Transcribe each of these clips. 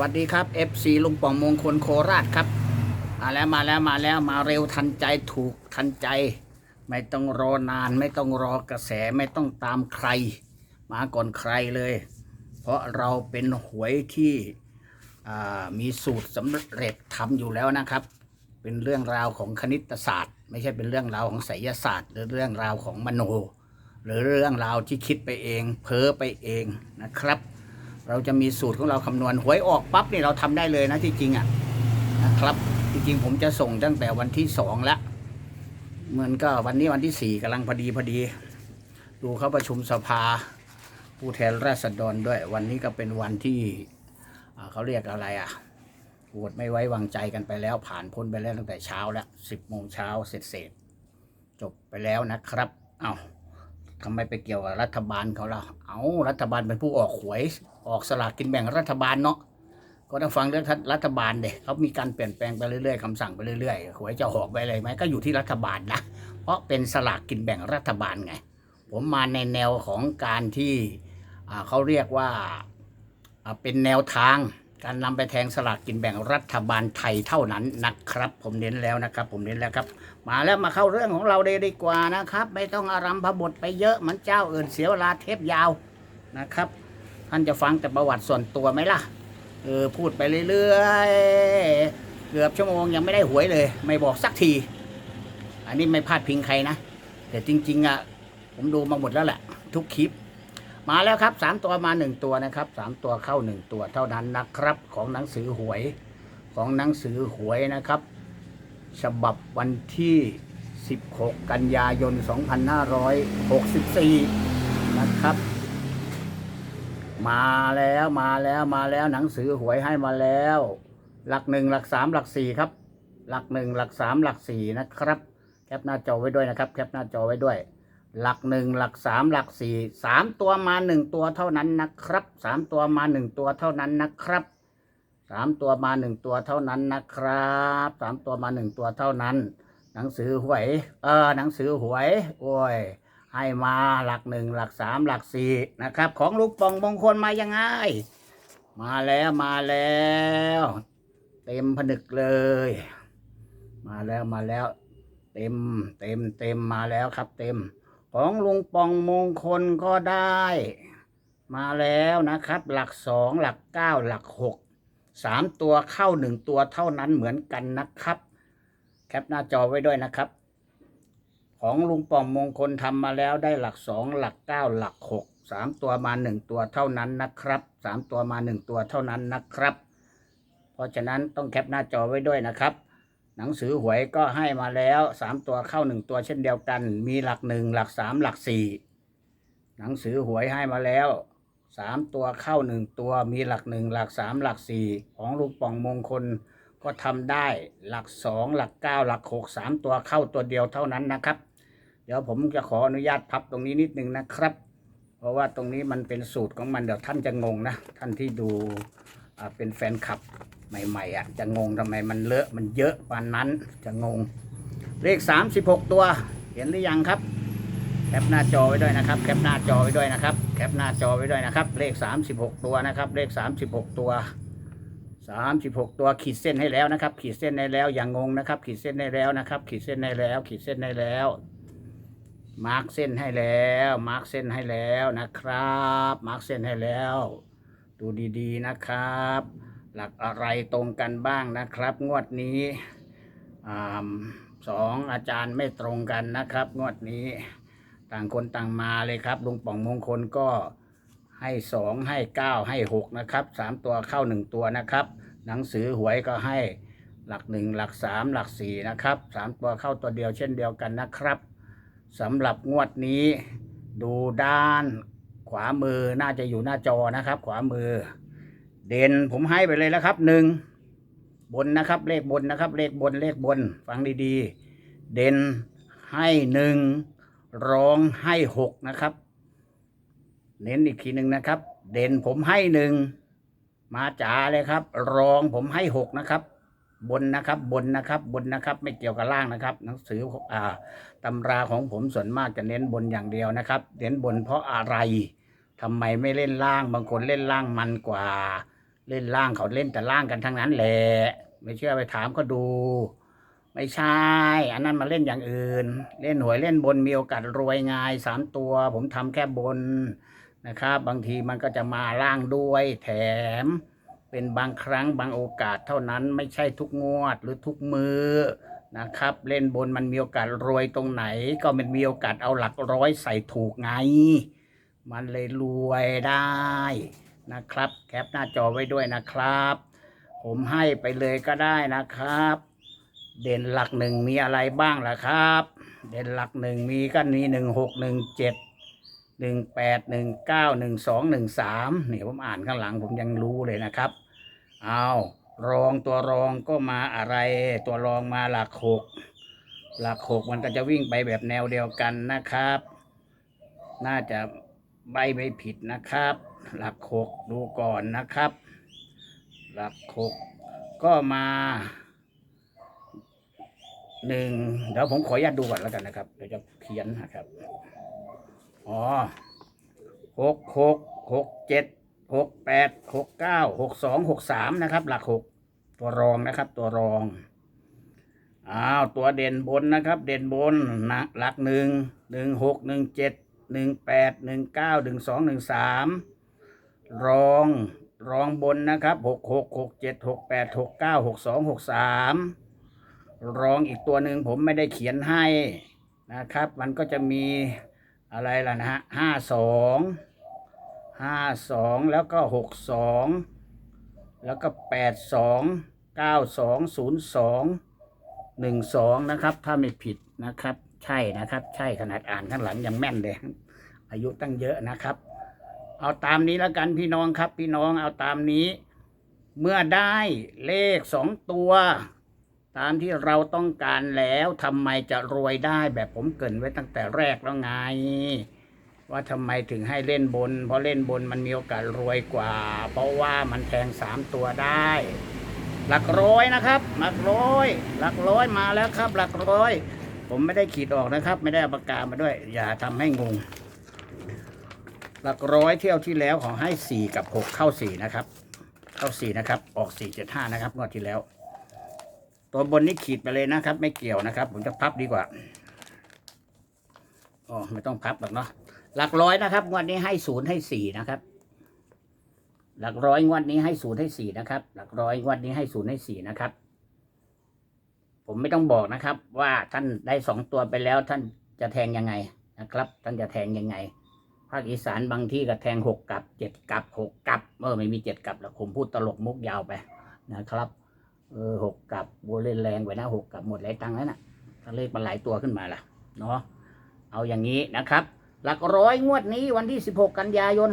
วัสดีครับ FC ลุงป่องมงคลโคราชครับ มาแล้วมาแล้วมาแล้วมาเร็วทันใจถูกทันใจ ไม่ต้องรอนาน ไม่ต้องรอกระแสไม่ต้องตามใคร มาก่อนใครเลย เพราะเราเป็นหวยที่มีสูตรสำเร็จทำอยู่แล้วนะครับ เป็นเรื่องราวของคณิตศาสตร์ ไม่ใช่เป็นเรื่องราวของไสยศาสตร์ หรือเรื่องราวของมโน หรือเรื่องราวที่คิดไปเอง เพ้อไปเองนะครับ เราจะมีสูตรของเราคำนวณหวยออกปั๊บนี่เราทำได้เลยนะที่จริงอะนะครับจริงๆผมจะส่งตั้งแต่วันที่สองล้วเหมือนก็วันนี้วันที่สี่กำลังพอดีพอดี ดูเขาประชุมสภา ผู้แทนราษฎรด้วย วันนี้ก็เป็นวันที่เขาเรียกอะไรอะโหวตไม่ไว้วางใจกันไปแล้ว ผ่านพ้นไปแล้วตั้งแต่เช้าแล้วสิบโมงเช้าเสร็จเสร็จจบไปแล้วนะครับ เอา้าทำไมไปเกี่ยวกับรัฐบาลเขาล่ะเอารัฐบาลเป็นผู้ออกหวย ออกสลากกินแบ่งรัฐบาลเนาะก็ต้องฟังเรื่องรัฐบาลเด็เขามีการเปลี่ยนแปลงไปเรื่อยๆคำสั่งไปเรื่อยๆหวยจะออกไปอะไรไหมก็อยู่ที่รัฐบาลนะเพราะเป็นสลากกินแบ่งรัฐบาลไง ผมมาในแนวของการที่เขาเรียกว่าเป็นแนวทางการนำไปแทงสลากกินแบ่งรัฐบาลไทยเท่านั้นนะครับ ผมเน้นแล้วนะครับ ผมเน้นแล้วครับ มาแล้วมาเข้าเรื่องของเราเลยดีกว่านะครับ ไม่ต้องอารัมพบทไปเยอะเหมันเจ้าอื่นเสียเวลาเทปยาวนะครับ ท่านจะฟังแต่ประวัติส่วนตัวไหมล่ะ เออพูดไปเรื่อยๆ เกือบชั่วโมงยังไม่ได้หวยเลย ไม่บอกสักที อันนี้ไม่พลาดพิงใครนะ แต่จริงๆอะผมดูมาหมดแล้วแหละ ทุกคลิป มาแล้วครับสามตัวมาหนึ่งตัวนะครับสามตัวเข้าหนึ่งตัวเท่านั้นนะครับของหนังสือหวยของหนังสือหวยนะครับ ฉบับวันที่ 16 กันยายน 2564 นะครับ มาแล้วมาแล้วมาแล้วหนังสือหวยให้มาแล้ว หลักหนึ่งหลักสามหลักสี่ครับ หลักหนึ่งหลักสามหลักสี่นะครับ แคปหน้าจอไว้ด้วยนะครับ แคปหน้าจอไว้ด้วย หลักหนึ่งหลักสามหลักสี่สามตัวมาหนึ่งตัวเท่านั้นนะครับสามตัวมาหนึ่งตัวเท่านั้นนะครับสามตัวมาหนึ่งตัวเท่านั้นนะครับสามตัวมาหนึ่งตัวเท่านั้น หนังสือหวย เออหนังสือหวยโอ้ย ให้มาหลักหนึ่งหลักสามหลักสี่นะครับ ของลูกปองมงคลมายังไง มาแล้วมาแล้ว เต็มผนึกเลย มาแล้วมาแล้ว เต็มเต็มเต็มมาแล้วครับ เต็ม ของลุงปองมงคลก็ได้ มาแล้วนะครับ หลักสองหลักเก้าหลักหกสามตัวเข้าหนึ่งตัวเท่านั้นเหมือนกันนะครับ แคปหน้าจอไว้ด้วยนะครับ ของลุงป่องมงคลทำมาแล้วได้หลักสองหลักเก้าหลักหกสามตัวมาหนึ่งตัวเท่านั้นนะครับสามตัวมาหนึ่งตัวเท่านั้นนะครับ เพราะฉะนั้นต้องแคปหน้าจอไว้ด้วยนะครับ หนังสือหวยก็ให้มาแล้วสามตัวเข้าหนึ่งตัวเช่นเดียวกัน มีหลักหนึ่งหลักสามหลักสี่หนังสือหวยให้มาแล้วสามตัวเข้าหนึ่งตัวมีหลักหนึ่งหลักสามหลักสี่ของลูกป่องมงคลก็ทำได้หลักสองหลักเก้าหลักหกสามตัวเข้าตัวเดียวเท่านั้นนะครับ เดี๋ยวผมจะขออนุญาตพับตรงนี้นิดนึงนะครับ เพราะว่าตรงนี้มันเป็นสูตรของมันเดี๋ยวท่านจะงงนะ ท่านที่ดูเป็นแฟนคลับใหม่ๆอะจะงงทำไมมันเลอะมันเยอะปานนั้นจะงง เลข 36 ตัว เห็นหรือยังครับ แคปหน้าจอไว้ด้วยนะครับ แคปหน้าจอไว้ด้วยนะครับ แคปหน้าจอไว้ด้วยนะครับ เลข 36 ตัวนะครับ เลข 36 ตัว 36 ตัวขีดเส้นให้แล้วนะครับ ขีดเส้นให้แล้วอย่างงงนะครับ ขีดเส้นให้แล้วนะครับ ขีดเส้นให้แล้ว ขีดเส้นให้แล้ว มาร์กเส้นให้แล้ว มาร์กเส้นให้แล้วนะครับ มาร์กเส้นให้แล้ว ดูดีๆนะครับ หลักอะไรตรงกันบ้างนะครับ งวดนี้อ่าสองอาจารย์ไม่ตรงกันนะครับ งวดนี้ ต่างคนต่างมาเลยครับลุงป่องมงคลก็ให้สองให้เก้าให้หกนะครับสามตัวเข้าหนึ่งตัวนะครับ หนังสือหวยก็ให้หลักหนึ่งหลักสามหลักสี่นะครับสามตัวเข้าตัวเดียวเช่นเดียวกันนะครับ สำหรับงวดนี้ ดูด้านขวามือน่าจะอยู่หน้าจอนะครับ ขวามือ เด่นผมให้ไปเลยแล้วครับหนึ่งบนนะครับ เลขบนนะครับ เลขบนเลขบน ฟังดีๆ เด่นให้หนึ่งร้องให้หกนะครับ เน้นอีกทีหนึ่งนะครับ เด่นผมให้หนึ่งมาจ๋าเลยครับ รองผมให้หกนะครับ บนนะครับ บนนะครับ บนนะครับ ไม่เกี่ยวกับล่างนะครับ หนังสืออ่าตำราของผมส่วนมากจะเน้นบนอย่างเดียวนะครับ เน้นบนเพราะอะไรทำไมไม่เล่นล่าง บางคนเล่นล่างมันกว่า เล่นล่างเขาเล่นแต่ล่างกันทั้งนั้นแหละ ไม่เชื่อไปถามก็ดู ไม่ใช่ อันนั้นมาเล่นอย่างอื่น เล่นหวยเล่นบนมีโอกาสรวยง่ายสามตัว ผมทำแค่บนนะครับ บางทีมันก็จะมาล่างด้วยแถม เป็นบางครั้งบางโอกาสเท่านั้นไม่ใช่ทุกงวดหรือทุกมือนะครับ เล่นบนมันมีโอกาสรวยตรงไหน ก็มันมีโอกาสเอาหลักร้อยใส่ถูกไง มันเลยรวยได้นะครับ แคปหน้าจอไว้ด้วยนะครับ ผมให้ไปเลยก็ได้นะครับ เด่นหลักหนึ่งมีอะไรบ้างล่ะครับ เด่นหลักหนึ่งมีก็มีหนึ่งหกหนึ่งเจ็ดหนึ่งแปดหนึ่งเก้าหนึ่งสองหนึ่งสามเนี่ยผมอ่านข้างหลังผมยังรู้เลยนะครับ เอารองตัวรองก็มาอะไร ตัวรองมาหลักหกหลักหกมันก็จะวิ่งไปแบบแนวเดียวกันนะครับ น่าจะใบไม่ผิดนะครับ หลักหกดูก่อนนะครับ หลักหกก็มาหนึ่งเดี๋ยวผมขออนุญาตดูก่อนแล้วกันนะครับ เดี๋ยวจะเขียนนะครับ อ๋อหกหกหกเจ็ด หกแปดหกเก้าหกสองหกสามนะครับ หลักหกตัวรองนะครับ ตัวรองอ้าวตัวเด่นบนนะครับ เด่นบนนะหลักหนึ่งหนึ่งหกหนึ่งเจ็ดหนึ่งแปดหนึ่งเก้าหนึ่งสองหนึ่งสามรองรองบนนะครับหกหกหกเจ็ดหกแปดหกเก้าหกสองหกสามรองอีกตัวหนึ่งผมไม่ได้เขียนให้นะครับ มันก็จะมีอะไรล่ะนะฮะห้าสอง ห้าสองแล้วก็หกสองแล้วก็แปดสองเก้าสองศูนย์สองหนึ่งสองนะครับ ถ้าไม่ผิดนะครับ ใช่นะครับ ใช่ขนาดอ่านข้างหลังยังแม่นเลย อายุตั้งเยอะนะครับ เอาตามนี้แล้วกันพี่น้องครับ พี่น้องเอาตามนี้ เมื่อได้เลขสองตัวตามที่เราต้องการแล้วทำไมจะรวยได้แบบผมเกินไว้ตั้งแต่แรกแล้วไง ว่าทำไมถึงให้เล่นบน เพราะเล่นบนมันมีโอกาสรวยกว่า เพราะว่ามันแทงสามตัวได้ หลักร้อยนะครับ หลักร้อย หลักร้อยมาแล้วครับ หลักร้อย ผมไม่ได้ขีดออกนะครับ ไม่ได้เอาปากกามาด้วย อย่าทำให้งง หลักร้อยเที่ยวที่แล้วของให้สี่กับหกเข้าสี่นะครับ เข้าสี่นะครับ ออกสี่เจ็ดห้านะครับงวดที่แล้ว ตัวบนนี่ขีดไปเลยนะครับ ไม่เกี่ยวนะครับ ผมจะพับดีกว่าอ๋อไม่ต้องพับหรอกเนาะ หลักร้อยนะครับงวดนี้ให้ศูนย์ให้สี่นะครับ หลักร้อยงวดนี้ให้ศูนย์ให้สี่นะครับ หลักร้อยงวดนี้ให้ศูนย์ให้สี่นะครับ ผมไม่ต้องบอกนะครับ ว่าท่านได้สองตัวไปแล้วท่านจะแทงยังไงนะครับ ท่านจะแทงยังไงภาคอีสานบางที่ก็แทงหกกับเจ็ดกับหกกับเออไม่มีเจ็ดกับหรอกผมพูดตลกมุกยาวไปนะครับเออหกกับโบเล่นแรงไปนะหกกับหมดหลายตังค์แล้วนะถ้าเลขมันหลายตัวขึ้นมาล่ะเนาะเอาอย่างนี้นะครับ หลักร้อยงวดนี้วันที่ 16 กันยายน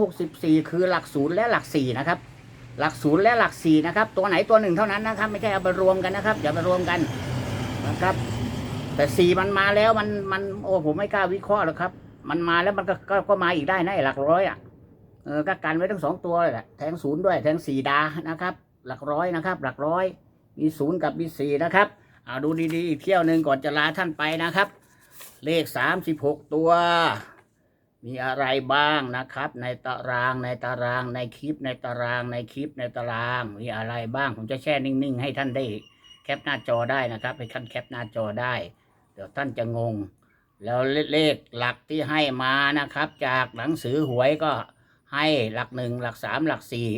2564 คือหลักศูนย์และหลักสี่นะครับ หลักศูนย์และหลักสี่นะครับ ตัวไหนตัวหนึ่งเท่านั้นนะครับ ไม่ใช่เอาไปรวมกันนะครับอย่าไปรวมกันนะครับ แต่สี่มันมาแล้วมันมันโอ้ผมไม่กล้าวิเคราะห์หรอกครับ มันมาแล้วมันก็ก็ก็มาอีกได้นะไอ้หลักร้อยอะเออก็กันไว้ทั้งสองตัวเลยแหละแทงศูนย์ด้วยแทงสี่ดานะครับ หลักร้อยนะครับ หลักร้อยมีศูนย์กับมีสี่นะครับเอาดูดีๆอีกเที่ยวหนึ่งก่อนจะลาท่านไปนะครับ เลขสามสิบหกตัว มีอะไรบ้างนะครับ ในตารางในตารางในคลิปในตารางในคลิปในตารางมีอะไรบ้างผมจะแช่นิ่งๆ ให้ท่านได้แคปหน้าจอได้นะครับให้ท่านแคปหน้าจอได้ เดี๋ยวท่านจะงง แล้วเลขหลักที่ให้มานะครับ จากหนังสือหวยก็ให้หลักหนึ่งหลักสามหลักสี่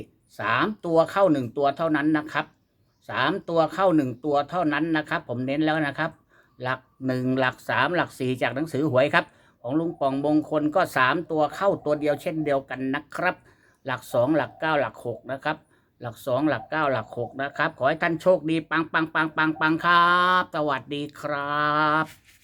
สามตัวเข้าหนึ่งตัวเท่านั้นนะครับสามตัวเข้าหนึ่งตัวเท่านั้นนะครับ ผมเน้นแล้วนะครับ หลักหนึ่งหลักสามหลักสี่จากหนังสือหวยครับ ของลุงป่องมงคลก็สามตัวเข้าตัวเดียวเช่นเดียวกันนะครับ หลักสองหลักเก้าหลักหกนะครับ หลักสองหลักเก้าหลักหกนะครับ ขอให้ท่านโชคดีปังปังปังปังปังครับ สวัสดีครับ